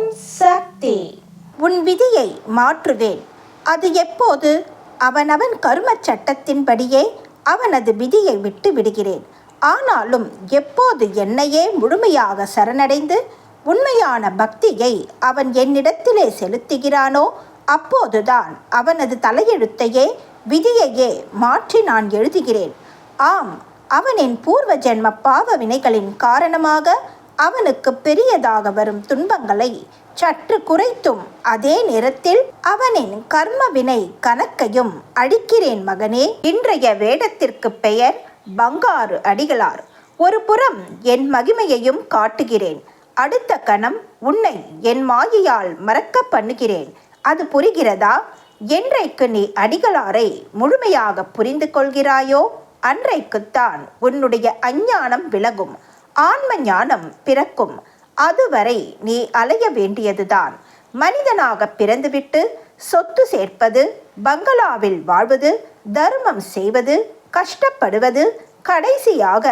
ஓம் சக்தி. உன் விதியை மாற்றுவேன். அது எப்போது? அவனவன் கருமச் சட்டத்தின்படியே அவனது விதியை விட்டு விடுகிறேன். ஆனாலும் எப்போது என்னையே முழுமையாக சரணடைந்து உண்மையான பக்தியை அவன் என்னிடத்திலே செலுத்துகிறானோ அப்போதுதான் அவனது தலையெழுத்தையே விதியையே மாற்றி நான் எழுதுகிறேன். ஆம் அவனின் பூர்வ ஜென்ம பாவ வினைகளின் காரணமாக அவனுக்கு பெரியதாக வரும் துன்பங்களை சற்று குறைத்தும் அதே நேரத்தில் அவனின் கர்ம வினை கணக்கையும் அடிக்கிறேன் மகனே. இன்றைய வேடத்திற்கு பெயர் பங்காரு அடிகளார். ஒரு புறம் என் மகிமையையும் காட்டுகிறேன். அடுத்த கணம் உன்னை என் மாயையால் மறக்க பண்ணுகிறேன். அது புரிகிறதா? என்றைக்கு நீ அடிகளாரை முழுமையாக புரிந்து கொள்கிறாயோ அன்றைக்குத்தான் உன்னுடைய அஞ்ஞானம் விலகும். ஆன்ம ஞானம் பிறக்கும். அதுவரை நீ அலைய வேண்டியதுதான். மனிதனாக பிறந்துவிட்டு சொத்து சேர்ப்பது பங்களாவில் வாழ்வது தர்மம் செய்வது கஷ்டப்படுவது கடைசியாக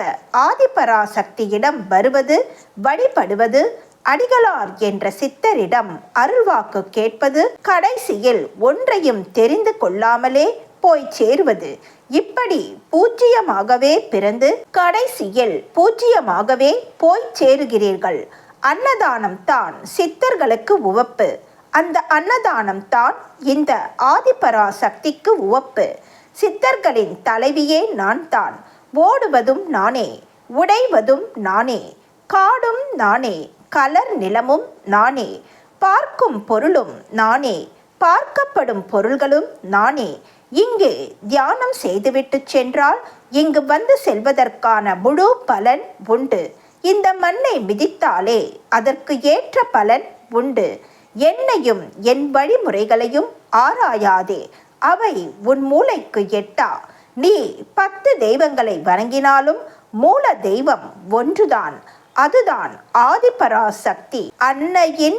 ஆதிபராசக்தியிடம் வருவது வழிபடுவது அடிகளார் என்ற சித்தரிடம் அருள்வாக்கு கேட்பது கடைசியில் ஒன்றையும் தெரிந்து கொள்ளாமலே போய் சேருவது இப்படி பூஜ்ஜியமாகவே பிறந்து கடைசியில் பூஜ்ஜியமாகவே போய் சேருகிறீர்கள். அன்னதானம் தான் சித்தர்களுக்கு உவப்பு. அந்த அன்னதானம் தான் இந்த ஆதிபரா சக்திக்கு உவப்பு. சித்தர்களின் தலைவியே நான் தான். ஓடுவதும் நானே உடைவதும் நானே காடும் நானே கலர் நிலமும் நானே பார்க்கும் பொருளும் நானே பார்க்கப்படும் பொருள்களும் நானே இங்கு தியானம் செய்துவிட்டு சென்றால் இங்கு வந்து செல்வதற்கான முழு பலன் உண்டு. இந்த மண்ணை மிதித்தாலே அதற்கு ஏற்ற பலன் உண்டு. என்னையும் என் வழிமுறைகளையும் ஆராயாதே. அவை உன் மூளைக்கு எட்டா. நீ பத்து தெய்வங்களை வணங்கினாலும் மூல தெய்வம் ஒன்றுதான். அதுதான் ஆதிபராசக்தி. அன்னையின்